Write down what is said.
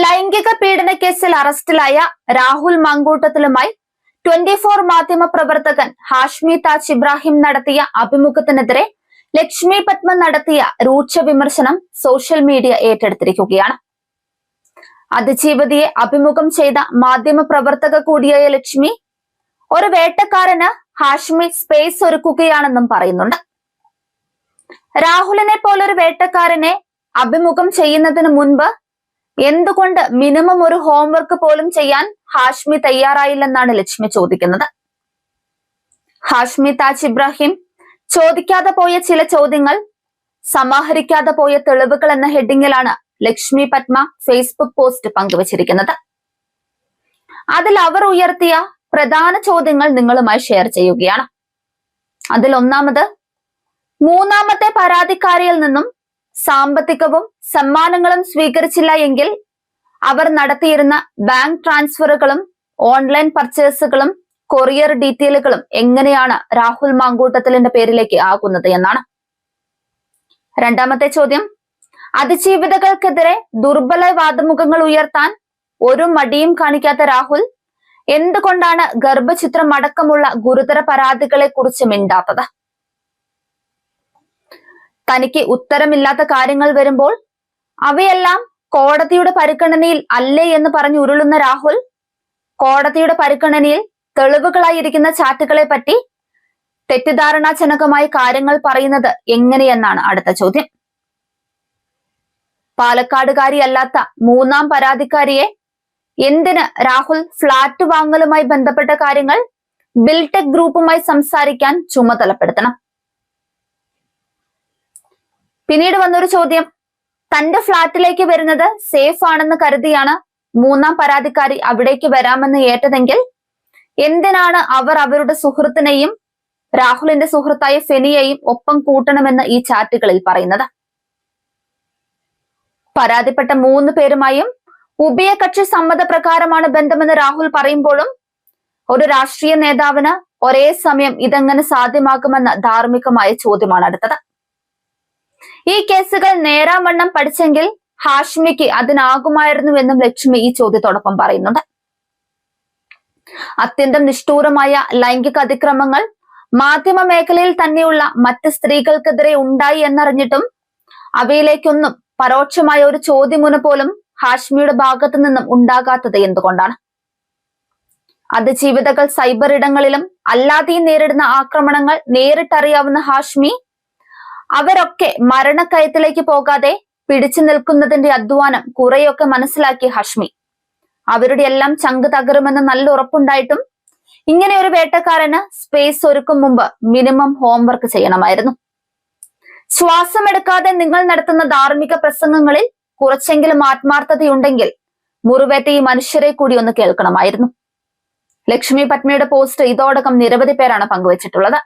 ലൈംഗിക പീഡന കേസിൽ അറസ്റ്റിലായ രാഹുൽ മങ്കൂട്ടത്തിലുമായി ട്വന്റി ഫോർ മാധ്യമ പ്രവർത്തകൻ ഹാഷ്മി താജ് ഇബ്രാഹിം നടത്തിയ അഭിമുഖത്തിനെതിരെ ലക്ഷ്മി പത്മ നടത്തിയ രൂക്ഷ വിമർശനം സോഷ്യൽ മീഡിയ ഏറ്റെടുത്തിരിക്കുകയാണ്. അതിജീവതിയെ അഭിമുഖം ചെയ്ത മാധ്യമ പ്രവർത്തക കൂടിയായ ലക്ഷ്മി ഒരു വേട്ടക്കാരന് ഹാഷ്മി സ്പേസ് ഒരുക്കുകയാണെന്നും പറയുന്നുണ്ട്. രാഹുലിനെ പോലൊരു വേട്ടക്കാരനെ അഭിമുഖം ചെയ്യുന്നതിന് മുൻപ് എന്തുകൊണ്ട് മിനിമം ഒരു ഹോംവർക്ക് പോലും ചെയ്യാൻ ഹാഷ്മി തയ്യാറായില്ലെന്നാണ് ലക്ഷ്മി ചോദിക്കുന്നത്. ഹാഷ്മി താജ് ഇബ്രാഹിം ചോദിക്കാതെ പോയ ചില ചോദ്യങ്ങൾ സമാഹരിക്കാതെ പോയ തെളിവുകൾ എന്ന ഹെഡിങ്ങിലാണ് ലക്ഷ്മി പത്മ ഫേസ്ബുക്ക് പോസ്റ്റ് പങ്കുവച്ചിരിക്കുന്നത്. അതിൽ അവർ ഉയർത്തിയ പ്രധാന ചോദ്യങ്ങൾ നിങ്ങളുമായി ഷെയർ ചെയ്യുകയാണ്. അതിൽ ഒന്നാമത് മൂന്നാമത്തെ പരാതിക്കാരിയിൽ നിന്നും സാമ്പത്തികവും സമ്മാനങ്ങളും സ്വീകരിച്ചില്ല എങ്കിൽ അവർ നടത്തിയിരുന്ന ബാങ്ക് ട്രാൻസ്ഫറുകളും ഓൺലൈൻ പർച്ചേസുകളും കൊറിയർ ഡീറ്റെയിലുകളും എങ്ങനെയാണ് രാഹുൽ മാങ്കൂട്ടത്തിലിന്റെ പേരിലേക്ക് ആകുന്നത് എന്നാണ്. രണ്ടാമത്തെ ചോദ്യം അതിജീവിതകൾക്കെതിരെ ദുർബല വാദമുഖങ്ങൾ ഉയർത്താൻ ഒരു മടിയും കാണിക്കാത്ത രാഹുൽ എന്തുകൊണ്ടാണ് ഗർഭചിത്രം അടക്കമുള്ള ഗുരുതര പരാതികളെ കുറിച്ച് മിണ്ടാത്തത്? തനിക്ക് ഉത്തരമില്ലാത്ത കാര്യങ്ങൾ വരുമ്പോൾ അവയെല്ലാം കോടതിയുടെ പരിഗണനയിൽ അല്ലേ എന്ന് പറഞ്ഞു ഉരുളുന്ന രാഹുൽ കോടതിയുടെ പരിഗണനയിൽ തെളിവുകളായിരിക്കുന്ന ചാറ്റുകളെ പറ്റി തെറ്റിദ്ധാരണാജനകമായി കാര്യങ്ങൾ പറയുന്നത് എങ്ങനെയെന്നാണ് അടുത്ത ചോദ്യം. പാലക്കാടുകാരിയല്ലാത്ത മൂന്നാം പരാതിക്കാരിയെ എന്തിന് രാഹുൽ ഫ്ളാറ്റ് വാങ്ങലുമായി ബന്ധപ്പെട്ട കാര്യങ്ങൾ ബിൽടെക് ഗ്രൂപ്പുമായി സംസാരിക്കാൻ ചുമതലപ്പെടുത്തണം? പിന്നീട് വന്നൊരു ചോദ്യം. തന്റെ ഫ്ളാറ്റിലേക്ക് വരുന്നത് സേഫ് ആണെന്ന് കരുതിയാണ് മൂന്നാം പരാതിക്കാരി അവിടേക്ക് വരാമെന്ന് ഏറ്റതെങ്കിൽ എന്തിനാണ് അവർ അവരുടെ സുഹൃത്തിനെയും രാഹുലിന്റെ സുഹൃത്തായ ഫെനിയെയും ഒപ്പം കൂട്ടണമെന്ന് ഈ ചാറ്റുകളിൽ പറയുന്നത്? പരാതിപ്പെട്ട മൂന്ന് പേരുമായും ഉഭയകക്ഷി സമ്മതപ്രകാരമാണ് ബന്ധമെന്ന് രാഹുൽ പറയുമ്പോഴും ഒരു രാഷ്ട്രീയ നേതാവിന് ഒരേ സമയം ഇതെങ്ങനെ സാധ്യമാക്കുമെന്ന ധാർമ്മികമായ ചോദ്യമാണ് അടുത്തത്. ഈ കേസുകൾ നേരാവണ്ണം പഠിച്ചെങ്കിൽ ഹാഷ്മിക്ക് അതിനാകുമായിരുന്നുവെന്നും ലക്ഷ്മി ഈ ചോദ്യത്തോടൊപ്പം പറയുന്നുണ്ട്. അത്യന്തം നിഷ്ഠൂരമായ ലൈംഗിക അതിക്രമങ്ങൾ മാധ്യമ മേഖലയിൽ തന്നെയുള്ള മറ്റ് സ്ത്രീകൾക്കെതിരെ ഉണ്ടായി എന്നറിഞ്ഞിട്ടും അവയിലേക്കൊന്നും പരോക്ഷമായ ഒരു ചോദ്യമുന പോലും ഹാഷ്മിയുടെ ഭാഗത്തു നിന്നും ഉണ്ടാകാത്തത് എന്തുകൊണ്ടാണ്? അതിജീവിതകൾ സൈബർ ഇടങ്ങളിലും അല്ലാതെയും നേരിടുന്ന ആക്രമണങ്ങൾ നേരിട്ടറിയാവുന്ന ഹാഷ്മി അവരൊക്കെ മരണക്കയത്തിലേക്ക് പോകാതെ പിടിച്ചു നിൽക്കുന്നതിന്റെ അധ്വാനം കുറെയൊക്കെ മനസ്സിലാക്കി ഹഷ്മി. അവരുടെ എല്ലാം ചങ്ക് തകരുമെന്ന് നല്ല ഉറപ്പുണ്ടായിട്ടും ഇങ്ങനെ ഒരു വേട്ടക്കാരന് സ്പേസ് ഒരുക്കും മുമ്പ് മിനിമം ഹോംവർക്ക് ചെയ്യണമായിരുന്നു. ശ്വാസമെടുക്കാതെ നിങ്ങൾ നടത്തുന്ന ധാർമ്മിക പ്രസംഗങ്ങളിൽ കുറച്ചെങ്കിലും ആത്മാർത്ഥതയുണ്ടെങ്കിൽ മുറിവേറ്റ ഈ മനുഷ്യരെ കൂടി ഒന്ന് കേൾക്കണമായിരുന്നു. ലക്ഷ്മി പത്മയുടെ പോസ്റ്റ് ഇതോടകം നിരവധി പേരാണ് പങ്കുവച്ചിട്ടുള്ളത്.